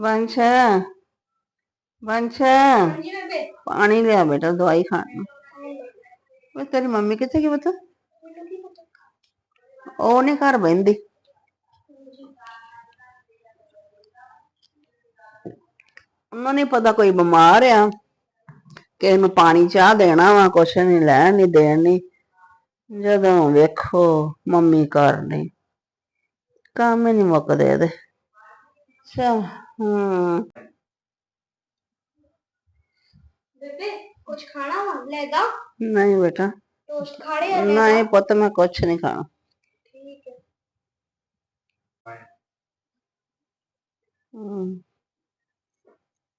ਵੰਸ਼ ਵੰਸ਼ ਪਾਣੀ ਲਿਆ ਬੇਟਾ, ਦਵਾਈ ਖਾਣੀ ਵੇ ਤੇਰੀ ਮੰਮੀ ਕਿੱਥੇ ਗਈ ਪੁੱਤ? ਉਹ ਨਹੀਂ ਘਰ ਬਹਿੰਦੀ। ਉਹਨਾਂ ਨੇ ਪਤਾ ਕੋਈ ਬਿਮਾਰ ਆ। ਕਿਸੇ ਨੂੰ ਪਾਣੀ, ਚਾਹ ਦੇਣਾ ਵਾ, ਕੁਛ ਨਹੀਂ ਲੈਣ ਨਹੀਂ ਦੇਣ ਨਹੀਂ ਜਦੋਂ ਵੇਖੋ, ਮੰਮੀ ਘਰ ਕੰਮ ਹੀ ਨਹੀਂ ਮੁੱਕਦੇ ਇਹਦੇ। ਅੱਛਾ। ਹੂੰ ਬੇਬੇ ਕੁਝ ਖਾਣਾ ਵਾ ਲੈਗਾ ਨਹੀਂ ਬੇਟਾ ਟੋਸਟ ਖਾੜੇ ਆ ਨਹੀਂ ਪੁੱਤ ਮੈਂ ਕੁਛ ਨਹੀਂ ਖਾਣਾ ਠੀਕ ਹੈ ਹੂੰ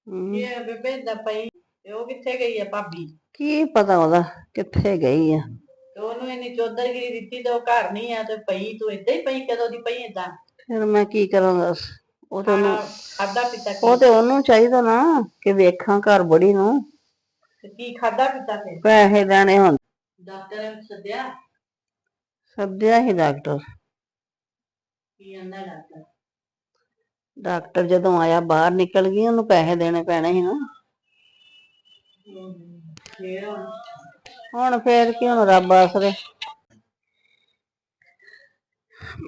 ਹੂੰ। ਇਹ ਬੇਬੇ ਦਾ ਪਈ ਤੇ ਉਹ ਕਿੱਥੇ ਗਈ ਆ ਭਾਬੀ ਕੀ ਪਤਾ ਉਹਦਾ ਕਿੱਥੇ ਗਈ ਆ ਤੇ ਉਹਨੂੰ ਇੰਨੀ ਚੌਧਰਗਿਰੀ ਦਿੱਤੀ ਤੇ ਉਹ ਘਰ ਨਹੀਂ ਆ ਤੇ ਪਈ ਤੂੰ ਏਦਾਂ ਹੀ ਪਈ ਕਦੋਂ ਦੀ ਪਈ ਏਦਾਂ ਫਿਰ ਮੈਂ ਕੀ ਕਰਾਂ ਦੱਸ ਉਹ ਤੇ ਉਹਨੂੰ ਖਾਦਾ ਪੀਤਾ ਉਹ ਕੀ ਤੇ ਉਹਨੂੰ ਚਾਹੀਦਾ ਨਾ ਕਿ ਵੇਖਾਂ ਘਰ ਬੜੀ ਨੂੰ। ਤੇ ਕੀ ਖਾਦਾ ਪੀਤਾ ਫਿਰ? ਪੈਸੇ ਲੈਣੇ ਹੁਣ। ਡਾਕਟਰ ਨੇ ਸੱਦਿਆ? ਸੱਦਿਆ ਹੀ ਡਾਕਟਰ। ਕੀ ਡਾਕਟਰ? ਡਾਕਟਰ ਜਦੋਂ ਆਇਆ ਬਾਹਰ ਨਿਕਲ ਗਈ ਉਹਨੂੰ ਪੈਸੇ ਦੇਣੇ ਪੈਣੇ ਸੀ ਨਾ। ਫੇਰ ਹੁਣ? ਹੁਣ ਫੇਰ ਕੀ ਹੁਣ ਰੱਬ ਆਸਰੇ।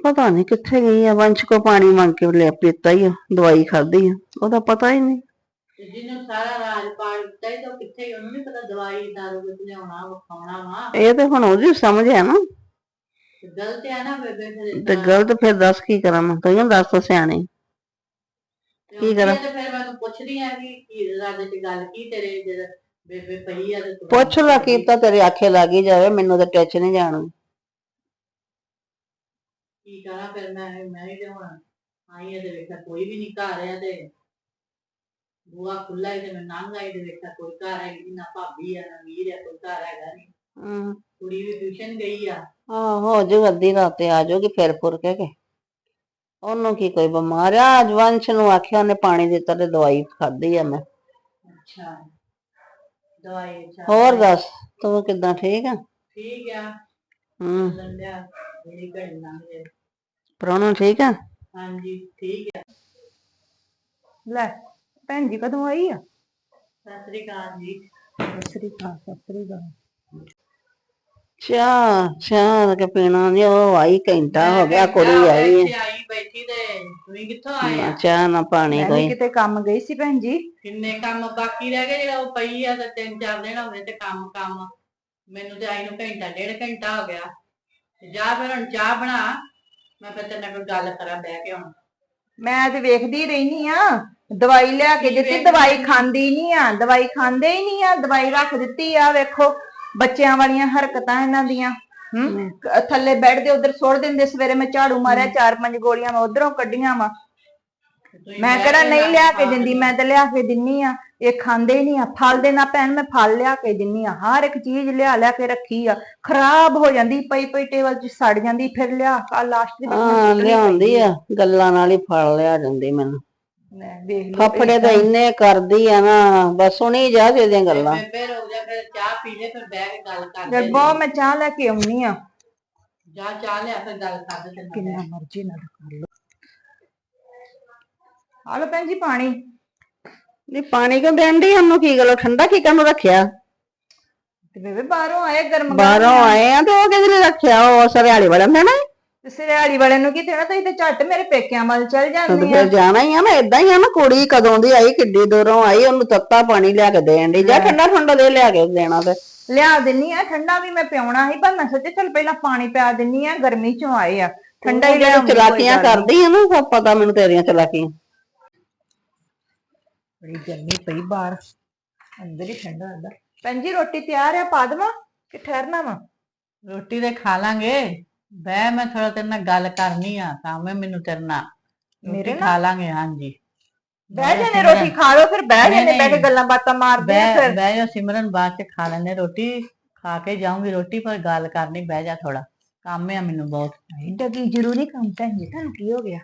ਪਤਾ ਨਹੀਂ ਕਿੱਥੇ ਗਈ ਆ ਵੰਸ਼ ਕੋ ਪਾਣੀ ਮੰਗ ਕੇ ਲੈ ਪੀਤਾ ਹੀ ਆ, ਦਵਾਈ ਖਾਧੀ ਆ ਉਹਦਾ ਪਤਾ ਹੀ ਨਹੀਂ ਤੇ ਜਿਹਨੂੰ ਸਾਰਾ ਰਾਜ ਪਾਲ ਦਿੱਤਾ ਹੀ ਤਾਂ ਉਹ ਕਿੱਥੇ ਗਈ? ਉਹਨੂੰ ਨਹੀਂ ਪਤਾ ਦਵਾਈ ਦਾਰੂ ਵਿੱਚ ਲਿਆਉਣਾ ਵਿਖਾਉਣਾ ਵਾ ਇਹ ਤੇ ਹੁਣ ਉਹਦੀ ਸਮਝ ਹੈ ਨਾ ਤੇ ਗਲਤ ਆ ਨਾ ਬੇਬੇ ਫਿਰ ਤੇ। ਗਲਤ ਫਿਰ ਦੱਸ ਕੀ ਕਰਾਂ ਮੈਂ ਤੂੰ ਦੱਸ ਸਿਆਣੀ ਤੇ ਕੀ ਕਰਾਂ? ਤੇ ਫਿਰ ਮੈਂ ਤੂੰ ਪੁੱਛਦੀ ਆ ਕਿ ਕੀ ਰਾਜ ਚ ਗੱਲ ਕੀ ਤੇਰੇ ਜਦ ਬੇਬੇ ਪਈ ਆ ਤੇ ਤੂੰ ਪੁੱਛ ਲੈ ਕੀਤਾ ਤੇਰੇ ਆਖੇ ਲੱਗ ਹੀ ਜਾਵੇ ਮੈਨੂੰ ਤਾਂ ਟੱਚ ਨਹੀਂ ਜਾਣੂ ਕੀ ਕਰਾਂ ਫਿਰ ਮੈਂ ਮੈਂ ਵੀ ਤੇ ਹੁਣ ਆਈ ਆ ਤੇ ਵੇਖਿਆ ਕੋਈ ਵੀ ਨਹੀਂ ਘਰ ਆ ਤੇ ਬੂਆ ਖੁੱਲਾ ਹੀ ਤੇ ਮੈਂ ਲੰਘ ਆਈ ਤੇ ਵੇਖਿਆ ਕੋਈ ਘਰ ਹੈ ਨਹੀਂ ਨਾ ਭਾਬੀ ਆ ਨਾ ਵੀਰ ਆ ਕੋਈ ਘਰ ਹੈਗਾ ਨਹੀਂ ਹਮ, ਕੁੜੀ ਵੀ ਟਿਊਸ਼ਨ ਗਈ ਆ। ਆਹੋ ਹੋ ਜਾਊ ਅੱਧੀ ਰਾਤ ਤੇ ਆ ਜਾਊਗੀ ਫਿਰ ਫੁਰ ਕੇ ਕੇ। ਉਹਨੂੰ ਕੀ ਕੋਈ ਬਿਮਾਰ ਆ? ਅੱਜ ਵੰਸ਼ ਨੂੰ ਆਖਿਆ ਉਹਨੇ ਪਾਣੀ ਦਿੱਤਾ ਤੇ ਦਵਾਈ ਖਾਧੀ ਆ ਮੈਂ। ਅੱਛਾ ਦਵਾਈ ਅੱਛਾ। ਹੋਰ ਦੱਸ ਤੂੰ ਕਿੱਦਾਂ ਠੀਕ ਆ? ਠੀਕ ਆ। ਹੂੰ। ਲੰਡਿਆ ਮੇਰੀ ਲੰਘ ਪ੍ਰਾਹੁਣਾ ਠੀਕ ਆ? ਹਾਂਜੀ ਠੀਕ ਆ ਲੈ ਭੈਣ ਜੀ ਕਦੋਂ ਆਈ ਆ? ਸਤਿ ਸ੍ਰੀ ਅਕਾਲ ਜੀ। ਸਤਿ ਸ੍ਰੀ ਅਕਾਲ ਸਤਿ ਸ੍ਰੀ ਅਕਾਲ। ਚਾਹ ਚਾਹ ਕੇ ਪੀਣਾ ਨਹੀਂ ਉਹ ਆਈ ਘੰਟਾ ਹੋ ਗਿਆ ਕੁੜੀ ਆਈ ਆਈ ਬੈਠੀ ਤੇ ਤੁਸੀਂ ਕਿੱਥੋਂ ਆਏ ਨਾ ਆ ਚਾਹ ਨਾ ਪਾਣੀ ਮੈਂ ਵੀ ਕੋਈ। ਕਿਤੇ ਕੰਮ ਗਈ ਸੀ ਭੈਣ ਜੀ। ਕਿੰਨੇ ਕੰਮ ਬਾਕੀ ਰਹਿ ਗਏ ਜਿਹੜਾ ਉਹ ਪਈ ਆ ਤੇ ਤਿੰਨ ਚਾਰ ਦਿਨ ਹੋ ਗਏ ਤੇ ਕੰਮ ਕੰਮ। ਮੈਨੂੰ ਤੇ ਆਈ ਨੂੰ ਘੰਟਾ ਡੇਢ ਘੰਟਾ ਹੋ ਗਿਆ। ਤੇ ਜਾ ਫਿਰ ਹੁਣ ਚਾਹ ਬਣਾ। ਮੈਂ ਫਿਰ ਤੇਰੇ ਨਾਲ ਕੋਈ ਗੱਲ ਕਰਾਂ ਬਹਿ ਕੇ ਹੁਣ। ਮੈਂ ਤੇ ਵੇਖਦੀ ਰਹਿਨੀ ਆ ਦਵਾਈ ਲਿਆ ਕੇ ਦਿੱਤੀ ਦਵਾਈ? ਖਾਂਦੀ ਨਹੀਂ ਆ ਦਵਾਈ ਖਾਂਦੇ ਹੀ ਨਹੀਂ ਆ ਦਵਾਈ ਰੱਖ ਦਿੱਤੀ ਆ ਵੇਖੋ ਬੱਚਿਆਂ ਵਾਲੀਆਂ ਹਰਕਤਾਂ ਇਹਨਾਂ ਦੀਆਂ ਹੂੰ? ਥੱਲੇ ਬੈੱਡ ਦੇ ਉਧਰ ਸੁੱਟ ਦਿੰਦੇ ਸਵੇਰੇ ਮੈਂ ਝਾੜੂ ਮਾਰਿਆ ਚਾਰ ਪੰਜ ਗੋਲੀਆਂ ਮੈਂ ਉਧਰੋਂ ਕੱਢੀਆਂ ਵਾ। ਤੁਸੀਂ ਮੈਂ ਬਹਿ ਕਿਹੜਾ ਕੇ ਨਹੀਂ ਲਿਆ ਕੇ ਖਾ ਦਿੰਦੀ ਮੈਂ ਤਾਂ ਲਿਆ ਕੇ ਦਿੰਨੀ ਆ। ਇਹ ਖਾਂਦੇ ਨਹੀਂ ਆ ਫਲ ਦੇ ਨਾ ਭੈਣ ਮੈਂ ਫਲ ਲਿਆ ਕੇ ਦਿੰਨੀ ਆ ਹਰ ਇੱਕ ਚੀਜ਼ ਲਿਆ ਲਿਆ ਕੇ ਰੱਖੀ ਆ ਖਰਾਬ ਹੋ ਜਾਂਦੀ ਪਈ ਪਈ ਟੇਬਲ 'ਚ ਸੜ ਜਾਂਦੀ ਫਿਰ ਲਿਆ ਆ ਲਾਸਟ ਦੇ ਹਾਂ ਲਿਆਉਂਦੀ ਆ। ਗੱਲਾਂ ਨਾਲ ਹੀ ਫਲ ਲਿਆ ਜਾਂਦੀ ਮੈਨੂੰ। ਲੈ ਫਫੜੇ ਤਾਂ ਇੰਨੇ ਕਰਦੀ ਆ ਨਾ ਬਸ ਸੁਣੀ ਜਾ ਇਹਦੀਆਂ ਤੇ ਗੱਲਾਂ। ਬੇਬੇ ਰੁਕ ਜਾ ਫਿਰ ਚਾਹ ਪੀ ਲੈ ਫਿਰ ਬਹਿ ਕੇ ਗੱਲ ਕਰਦੇ ਬਹੁਤ ਮੈਂ ਚਾਹ ਲੈ ਕੇ ਆਉਣੀ ਆ। ਜਾ ਚਾਹ ਲਿਆ ਫਿਰ ਗੱਲ ਕਰਦੇ ਤੇ ਕਿੰਨਾ ਮਰਜ਼ੀ ਨਾਲ ਕਰ ਲਓ। ਆ ਭੈਣ ਜੀ ਪਾਣੀ। ਨਹੀਂ ਪਾਣੀ ਕਿਉਂ ਦੇਣ ਦੀ ਉਹਨੂੰ ਕੀ ਗੱਲ ਠੰਡਾ ਕੀ ਕਰਨ ਰੱਖਿਆ? ਤੇ ਬੇਬੇ ਬਾਹਰੋਂ ਆਏ ਗਰਮ ਗਰਮ ਬਾਹਰੋਂ ਆਏ ਆ ਤੇ ਉਹ ਕਿਹਦੇ ਲਈ ਰੱਖਿਆ? ਉਹ ਸਰਿਆਲੀ ਵਾਲਾ ਮੈਂ ਨਾ ਤੇ ਸਿਰਿਆੜੀ ਵਾਲੇ ਨੂੰ ਕੀ ਦੇਣਾ? ਤੁਸੀਂ ਤੇ ਝੱਟ ਮੇਰੇ ਪੇਕਿਆਂ ਵੱਲ ਚਲ ਤੂੰ ਜਾਂਦੇ ਆ। ਫਿਰ ਜਾਣਾ ਹੀ ਆ ਨਾ ਏਦਾਂ ਹੀ ਆ ਨਾ ਕੁੜੀ ਕਦੋਂ ਦੀ ਆਈ ਕਿੱਡੀ ਦੂਰੋਂ ਆਈ ਉਹਨੂੰ ਤੱਤਾ ਪਾਣੀ ਲਿਆ ਕੇ ਦੇਣ ਦੀ ਜਾਂ ਠੰਡਾ ਠੰਡਾ ਦੇ ਲਿਆ ਕੇ ਦੇਣਾ ਤੇ। ਲਿਆ ਦਿੰਨੀ ਆ ਠੰਡਾ ਵੀ ਮੈਂ ਪਿਉਣਾ ਸੀ ਪਰ ਮੈਂ ਸੋਚਿਆ ਚਲ ਪਹਿਲਾਂ ਪਾਣੀ ਪਿਆ ਦਿੰਨੀ ਆ ਗਰਮੀ ਚੋਂ ਆਏ ਆ। ਠੰਡਾ ਹੀ ਲਿਆ ਚਲਾਕੀਆਂ ਕਰਦੀ ਆ ਨਾ ਸਭ ਪਤਾ ਮੈਨੂੰ ਤੇਰੀਆਂ ਚਲਾਕੀਆਂ। ਬੜੀ ਗਰਮੀ ਪਈ ਬਾਹਰ। ਅੰਦਰ ਹੀ ਠੰਡਾ ਹੁੰਦਾ ਭੈਣ ਜੀ ਰੋਟੀ ਤਿਆਰ ਆ? ਪਾ ਦੇਵਾਂ ਕਿ ਠਹਿਰਨਾ ਵਾ? ਰੋਟੀ ਤੇ ਖਾ ਲਾਂਗੇ। ਬਹਿ ਮੈਂ ਥੋੜਾ ਤੇਰੇ ਨਾਲ ਗੱਲ ਕਰਨੀ ਆ। ਕੰਮ ਹੈ ਮੈਨੂੰ ਤੇਰੇ ਨਾਲ। ਮੇਰੇ ਖਾ ਲਾਂਗੇ ਹਾਂਜੀ। ਬਹਿ ਜਾਨੇ ਰੋਟੀ ਖਾ ਲਓ ਫਿਰ ਬਹਿ ਨਹੀਂ, ਜਾਨੇ ਬਹਿ ਕੇ ਨਹੀਂ। ਗੱਲਾਂ ਬਾਤਾਂ ਮਾਰਦੇ ਆ ਫਿਰ। ਬਹਿ ਜਾ ਸਿਮਰਨ ਬਾਅਦ ਚ ਖਾ ਲੈਂਦੇ ਰੋਟੀ। ਖਾ ਕੇ ਜਾਊਂਗੀ ਰੋਟੀ ਪਰ ਗੱਲ ਕਰਨੀ ਬਹਿ ਜਾ ਥੋੜਾ ਕੰਮ ਆ ਮੈਨੂੰ ਬਹੁਤ। ਏਡਾ ਕੀ ਜ਼ਰੂਰੀ ਕੰਮ ਭੈਣ ਜੀ ਤੁਹਾਨੂੰ ਕੀ ਹੋ ਗਿਆ?